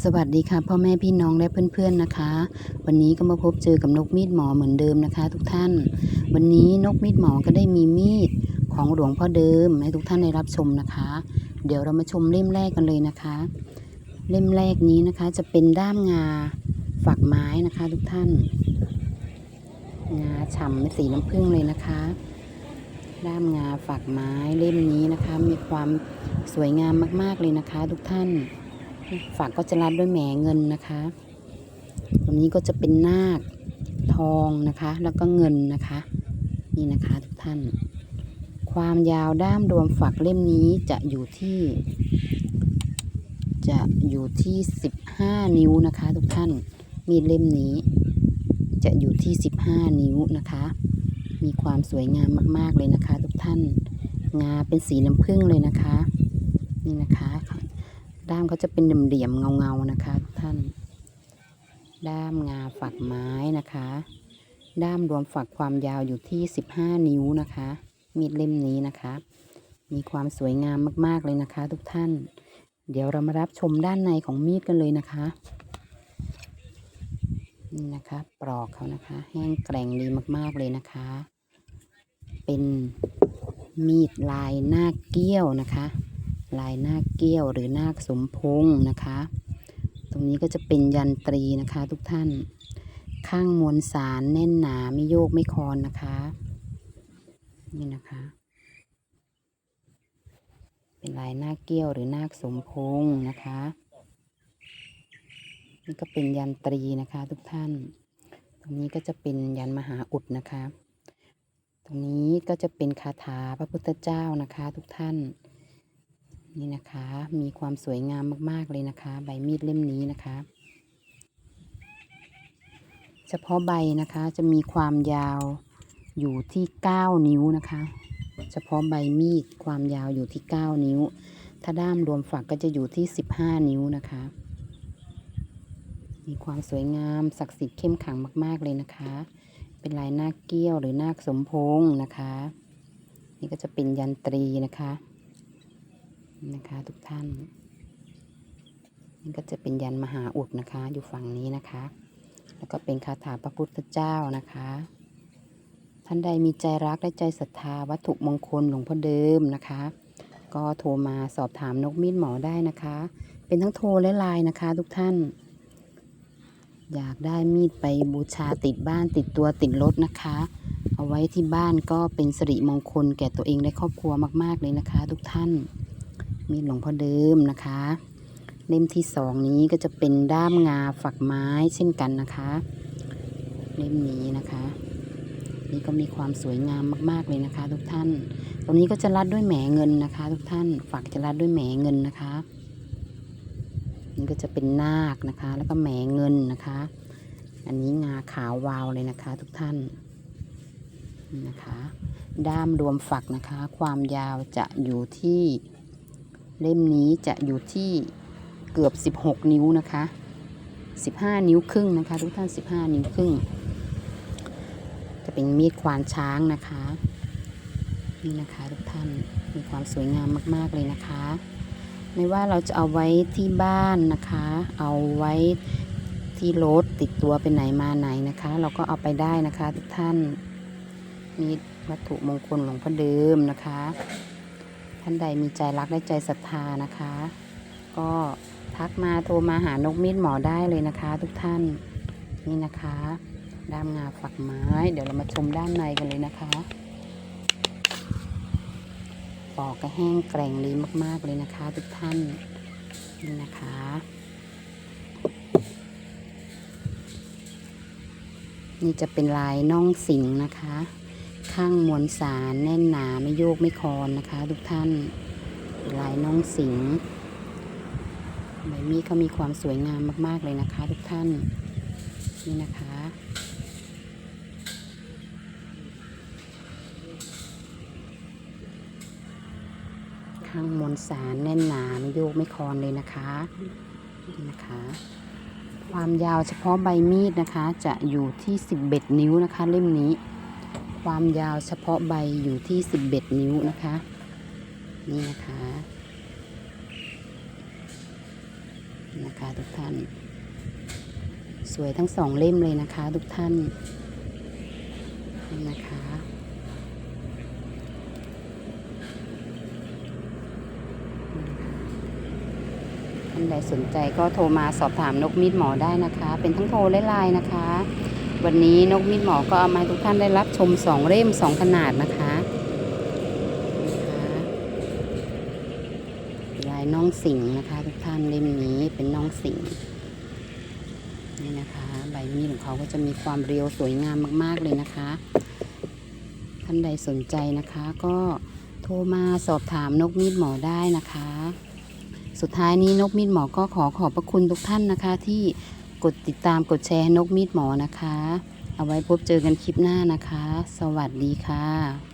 สวัสดีค่ะพ่อแม่พี่น้องและเพื่อนๆนะคะ วันนี้ก็มาพบเจอกับนกมีดหมอเหมือนเดิมนะคะ ทุกท่าน วันนี้นกมีดหมอก็ได้มีมีดของหลวงพ่อเดิมให้ทุกท่านได้รับชมนะคะ เดี๋ยวเรามาชมเล่มแรกกันเลยนะคะ เล่มแรกนี้นะคะจะเป็นด้ามงาฝักไม้นะคะ ทุกท่าน งาฉ่ำเป็นสีน้ำผึ้งเลยนะคะ ด้ามงาฝักไม้เล่มนี้นะคะ มีความสวยงามมากๆเลยนะคะ ทุกท่าน ฝักก็จะรัดด้วยแหมเงินนะคะตัวนี้ก็จะเป็นนาคทองนะคะ แล้วก็เงินนะคะ นี่นะคะทุกท่าน ความยาวด้ามรวมฝักเล่มนี้จะอยู่ที่ จะอยู่ที่ 15 นิ้วนะคะ ทุกท่าน มีดเล่มนี้ จะอยู่ที่ 15 นิ้วนะคะ มีความสวยงามมาก ๆ เลยนะคะ ทุกท่าน งาเป็นสีน้ำผึ้งเลยนะคะ นี่นะคะ ด้ามเขาจะเป็นเหลี่ยมๆเงาๆนะคะ ท่าน ด้ามงาฝักไม้นะคะ ด้ามรวมฝักความยาวอยู่ที่15นิ้วนะคะ มีดเล่มนี้นะคะ มีความสวยงามมากๆเลยนะคะ ทุกท่าน เดี๋ยวเรามารับชมด้านในของมีดกันเลยนะคะนี่นะคะปลอกเขานะคะ แห้งแกร่งดีมากๆเลยนะคะ เป็นมีดลายหน้าเกี้ยวนะคะ ลายหน้าเกี้ยวหรือหน้าสมพงนะคะ ตรงนี้ก็จะเป็นยันตรีนะคะทุกท่าน ข้างมวลสารแน่นหนาไม่โยกไม่คอนนะคะ นี่นะคะ เป็นลายหน้าเกี้ยวหรือหน้าสมพงนะคะ นี่ก็เป็นยันตรีนะคะทุกท่าน ตรงนี้ก็จะเป็นยันมหาอุดนะคะ ตรงนี้ก็จะเป็นคาถาพระพุทธเจ้านะคะทุกท่าน นี่นะคะ มีความสวยงามมากๆเลยนะคะ ใบมีดเล่มนี้นะคะ เฉพาะใบนะคะจะมีความยาวอยู่ที่ 9 นิ้วนะคะ เฉพาะใบมีดความยาวอยู่ที่ 9 นิ้ว ถ้าด้ามรวมฝักก็จะอยู่ที่ 15 นิ้วนะคะ มีความสวยงามศักดิ์สิทธิ์เข้มขังมาก ๆเลยนะคะ เป็นลายนาคเกี้ยวหรือนาคสมพงษ์นะคะ นี่ก็จะเป็นยันตรีนะคะ นะคะทุกท่าน นี่ก็จะเป็นยันมหาอุดนะคะ อยู่ฝั่งนี้นะคะ แล้วก็เป็นคาถาพระพุทธเจ้านะคะ ท่านใดมีใจรักและใจศรัทธาวัตถุมงคลหลวงพ่อเดิมนะคะ ก็โทรมาสอบถามนกมีดหมอได้นะคะ เป็นทั้งโทรและไลน์นะคะ ทุกท่าน อยากได้มีดไปบูชาติดบ้านติดตัวติดรถนะคะเอาไว้ที่บ้านก็เป็นสิริมงคลแก่ตัวเองและครอบครัวมาก ๆ เลยนะคะ ทุกท่าน มีดหลวงพ่อเดิมนะคะ เล่มที่สองนี้ก็จะเป็นด้ามงาฝักไม้เช่นกันนะคะ เล่มนี้นะคะ นี่ก็มีความสวยงามมากๆเลยนะคะ ทุกท่าน ตรงนี้ก็จะรัดด้วยแหมเงินนะคะ ทุกท่านฝักจะรัดด้วยแหมเงินนะคะนี่ก็จะเป็นนาคนะคะ แล้วก็แหมเงินนะคะ อันนี้งาขาววาวเลยนะคะ ทุกท่านนี่นะคะ ด้ามรวมฝักนะคะ ความยาวจะอยู่ที่ เล่มนี้จะอยู่ที่เกือบ 16 นิ้วนะคะ 15 นิ้วครึ่งนะคะ ทุกท่าน 15 นิ้วครึ่ง จะเป็นมีดควานช้างนะคะ นี่นะคะทุกท่าน มีความสวยงามมาก ๆ เลยนะคะ ไม่ว่าเราจะเอาไว้ที่บ้านนะคะ เอาไว้ที่รถติดตัวไปไหนมาไหนนะคะ เราก็เอาไปได้นะคะทุกท่าน มีวัตถุมงคลหลวงพ่อเดิมนะคะ ท่านใดมีใจรักและใจศรัทธานะคะ ก็ทักมาโทรมาหานกมีดหมอได้เลยนะคะ ทุกท่านนี่นะคะด้ามงาฝักไม้ เดี๋ยวเรามาชมด้านในกันเลยนะคะปอกก็แห้งแกร่งดีมาก ๆ เลยนะคะ ทุกท่านนี่นะคะนี่จะเป็นลายน่องสิงนะคะ ข้างมวลสารแน่นหนาไม่โยกไม่คอนนะคะ ทุกท่านลายน้องสิงใบมีดเขามีความสวยงามมาก ๆ เลยนะคะ ทุกท่านนี่นะคะข้างมวลสารแน่นหนาไม่โยกไม่คอนเลยนะคะนี่นะคะ ความยาวเฉพาะใบมีดนะคะ จะอยู่ที่ 11 นิ้วนะคะ เล่มนี้ ความยาวเฉพาะใบอยู่ที่ 11 นิ้วนะคะ นี่นะคะ นะคะทุกท่าน สวยทั้งสองเล่มเลยนะคะทุกท่านนะคะท่านใดสนใจก็โทรมาสอบถามนกมีดหมอได้นะคะ เป็นทั้งโทรและไลน์นะคะ วันนี้นกมีดหมอก็เอามาให้ทุกท่านได้รับชมสองเล่มสองขนาดนะคะลายน้องสิงนะคะทุกท่านเล่มนี้เป็นน้องสิงนี่นะคะใบมีดของเขาก็จะมีความเรียวสวยงามมาก ๆ เลยนะคะ ท่านใดสนใจนะคะก็โทรมาสอบถามนกมีดหมอได้นะคะ สุดท้ายนี้นกมีดหมอก็ขอขอบพระคุณทุกท่านนะคะที่ กดติดตามกดแชร์นกมีดหมอนะคะ เอาไว้พบเจอกันคลิปหน้านะคะ สวัสดีค่ะ